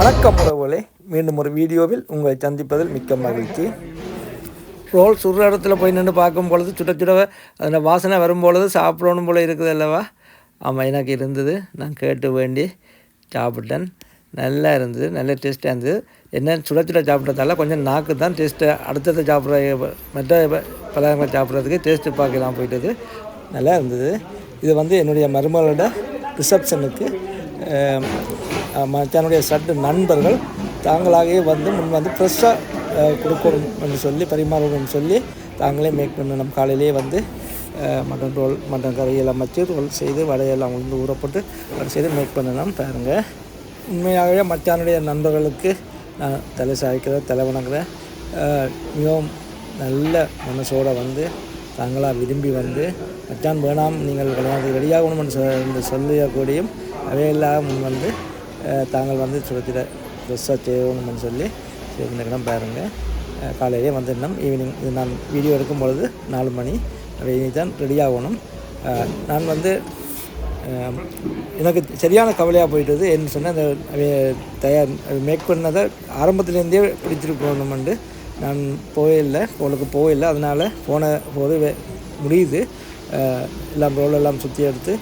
வணக்கம் உறவுகளே. மீண்டும் ஒரு வீடியோவில் உங்களை சந்திப்பதில் மிக்க மகிழ்ச்சி. ரோல் சுடுற இடத்துல போய் நின்று பார்க்கும் பொழுது சுட சுட அதில் வாசனை வரும் பொழுது சாப்பிடணும் போல இருக்குது அல்லவா? ஆமாம் எனக்கு இருந்தது. நான் கேட்டு வேண்டி சாப்பிட்டேன். நல்லா இருந்தது நல்ல டேஸ்ட்டாக இருந்தது. என்ன சுட சுட சாப்பிட்றதால கொஞ்சம் நாக்கு தான் டேஸ்ட்டு அடுத்தது சாப்பிட்ற மற்ற பலகாரங்களை சாப்பிட்றதுக்கு டேஸ்ட்டு பார்க்கலாம் போயிட்டது. நல்லா இருந்தது. இது வந்து என்னுடைய மருமகளோட ரிசப்ஷனுக்கு தன்னுடைய சட்டு நண்பர்கள் தாங்களாகவே வந்து முன் வந்து ஃப்ரெஷ்ஷாக கொடுக்கணும் என்று சொல்லி பரிமாறணும்னு சொல்லி தாங்களே மேக் பண்ணணும் காலையிலேயே வந்து மட்டன் ரோல் மட்டன் கறி அமைச்சு ரோல் செய்து வடையெல்லாம் உளுந்து ஊறப்பட்டு அது செய்து மேக் பண்ணணும் பாருங்கள் உண்மையாகவே மச்சானுடைய நண்பர்களுக்கு நான் தலை சாய்க்கிறேன் தலை வணங்குறேன் மிகவும் நல்ல மனசோடு வந்து தாங்களாக விரும்பி வந்து மச்சான் வேணாம் நீங்கள் கல்யாணத்துக்கு ரெடியாகணும்னு என்று சொல்லியக்கூடியும் அவையெல்லாம் முன் வந்து தாங்கள் வந்து சுரத்திட ட்ரெஸ்ஸாக செய்யணும்னு சொல்லி செய்திருக்கிறோம் பாருங்கள் காலையிலே வந்துடணும். ஈவினிங் இது நான் வீடியோ எடுக்கும் பொழுது நாலு மணி. அவை இனி தான் ரெடியாகணும் நான் வந்து எனக்கு சரியான கவலையாக போயிட்டது என்ன சொன்னால் அந்த தயார் மேக் பண்ணதை ஆரம்பத்துலேருந்தே பிடிச்சிருக்கணுமெண்டு நான் போயில்லை கோளுக்கு போயில்லை அதனால் போன போது முடியுது. எல்லாம் ரோலெல்லாம் சுற்றி எடுத்து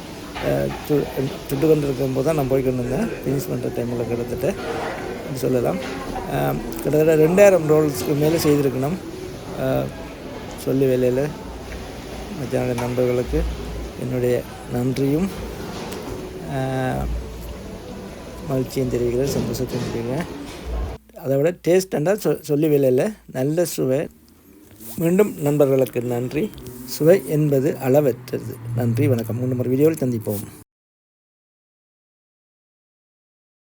சுட்டு கொண்டு இருக்கும்போது தான் நான் போய்க்கொண்டு இருந்தேன் ஃபினிஷ் பண்ணுற டைமில் கிட்டத்தட்ட சொல்லலாம். கிட்டத்தட்ட ரெண்டாயிரம் ரோல்ஸ்க்கு மேலே செய்திருக்கணும். சொல்லி வேலையில் மத்தியான நண்பர்களுக்கு என்னுடைய நன்றியும் மகிழ்ச்சியும் தெரிவிக்கிறேன் சந்தோஷத்தையும் தெரிவிக்கிறேன். அதை விட டேஸ்ட் என்றால் சொ சொல்லி வேலையில் நல்ல சுவை. மீண்டும் நண்பர்களுக்கு நன்றி. சுவை என்பது அளவற்றது. நன்றி வணக்கம். மீண்டும் ஒரு வீடியோவில் சந்திப்போம்.